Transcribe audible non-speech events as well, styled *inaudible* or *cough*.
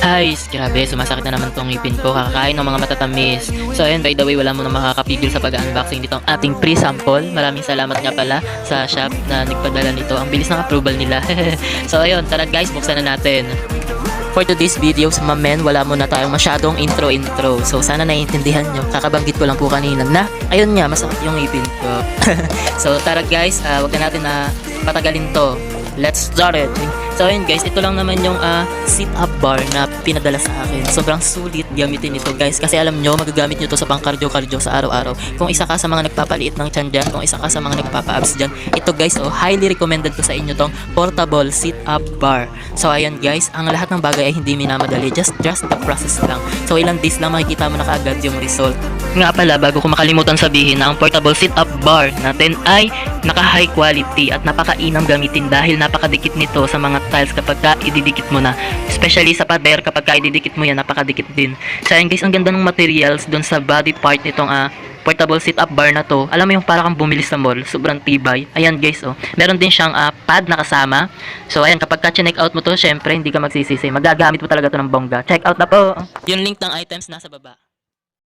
Ay, grabe, sumasakit na naman tong ngipin ko. Kakakain ng mga matatamis. So, ayun, by the way, wala mo na makakapigil sa pag-unboxing nitong ating pre-sample. Maraming salamat nga pala sa shop na nagpadala nito. Ang bilis ng approval nila. *laughs* so, ayun, tara guys, buksan na natin. For today's video, sa mamen, wala muna tayong masyadong intro-intro. So, sana naiintindihan nyo. Kakabanggit ko lang po kanina na, ayun nga, masakit yung ngipin ko. *laughs* so, tara guys, uh, wag na natin na patagalin to. Let's start it. So ayun guys, ito lang naman yung ah, sit-up bar na pinadala sa akin. Sobrang sulit gamitin ito guys. Kasi alam nyo, magagamit nyo to sa pang cardio-cardio sa araw-araw. Kung isa ka sa mga nagpapaliit ng tiyan dyan, kung isa ka sa mga nagpapa-abs dyan, ito guys, oh, highly recommended ko sa inyo tong portable sit-up bar. So ayun guys, ang lahat ng bagay ay hindi minamadali. Just, just the process lang. So ilang days lang makikita mo na kaagad yung result. Nga pala, bago ko makalimutan sabihin na ang portable sit-up bar natin ay naka-high quality at napakainam gamitin dahil napakadikit nito sa mga tiles kapag ka ididikit mo na. Especially sa pader kapag ka ididikit mo yan, napakadikit din. So ayun guys, ang ganda ng materials doon sa body part nitong ah, portable sit-up bar na to. Alam mo yung para kang bumili sa mall, sobrang tibay. Ayan guys, oh. Meron din siyang ah, pad na kasama. So ayan, kapag ka check out mo to, syempre hindi ka magsisisi. Magagamit mo talaga to ng bongga. Check out na po. Yung link ng items nasa baba.